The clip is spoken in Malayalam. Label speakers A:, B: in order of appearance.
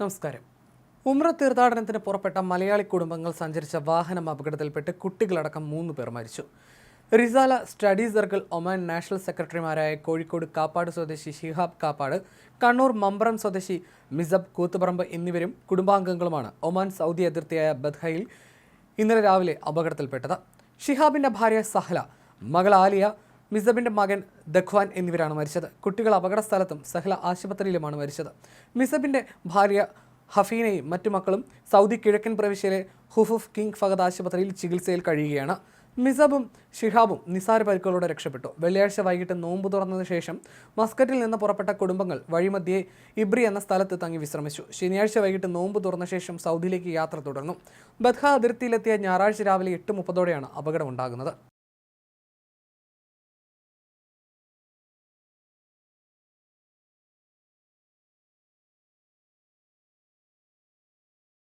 A: നമസ്കാരം. ഉമ്ര തീർത്ഥാടനത്തിന് പുറപ്പെട്ട മലയാളി കുടുംബങ്ങൾ സഞ്ചരിച്ച വാഹനം അപകടത്തിൽപ്പെട്ട് കുട്ടികളടക്കം മൂന്ന് പേർ മരിച്ചു. Risala study circle Oman national സെക്രട്ടറിമാരായ കോഴിക്കോട് കാപ്പാട് സ്വദേശി ഷിഹാബ് കാപ്പാട് കണ്ണൂർ മമ്പ്രം സ്വദേശി മിസബ് കൂത്തുപറമ്പ് എന്നിവരും കുടുംബാംഗങ്ങളുമാണ് ഒമാൻ സൗദി അതിർത്തിയായ ബദ്ഹയിൽ ഇന്നലെ രാവിലെ അപകടത്തിൽപ്പെട്ടത്. ഷിഹാബിന്റെ ഭാര്യ സഹല മകൾ ആലിയ മിസബിന്റെ മകൻ ദഖ്വാൻ എന്നിവരാണ് മരിച്ചത്. കുട്ടികൾ അപകട സ്ഥലത്തും സഹല ആശുപത്രിയിലുമാണ് മരിച്ചത്. മിസബിന്റെ ഭാര്യ ഹഫീനയും മറ്റു മക്കളും സൗദി കിഴക്കൻ പ്രവിശ്യയിലെ ഹുഫുഫ് കിങ് ഫഹദ് ആശുപത്രിയിൽ ചികിത്സയിൽ കഴിയുകയാണ്. മിസബും ഷിഹാബും നിസാര പരിക്കുകളോടെ രക്ഷപ്പെട്ടു. വെള്ളിയാഴ്ച വൈകിട്ട് നോമ്പ് തുറന്നതിന് ശേഷം മസ്കറ്റിൽ നിന്ന് പുറപ്പെട്ട കുടുംബങ്ങൾ വഴിമധ്യേ ഇബ്രി എന്ന സ്ഥലത്ത് തങ്ങി വിശ്രമിച്ചു. ശനിയാഴ്ച വൈകിട്ട് നോമ്പ് തുറന്ന ശേഷം സൗദിയിലേക്ക് യാത്ര തുടർന്നു. ബദ്ഹ അതിർത്തിയിലെത്തിയ ഞായറാഴ്ച രാവിലെ എട്ട് മുപ്പതോടെയാണ് അപകടമുണ്ടാകുന്നത്.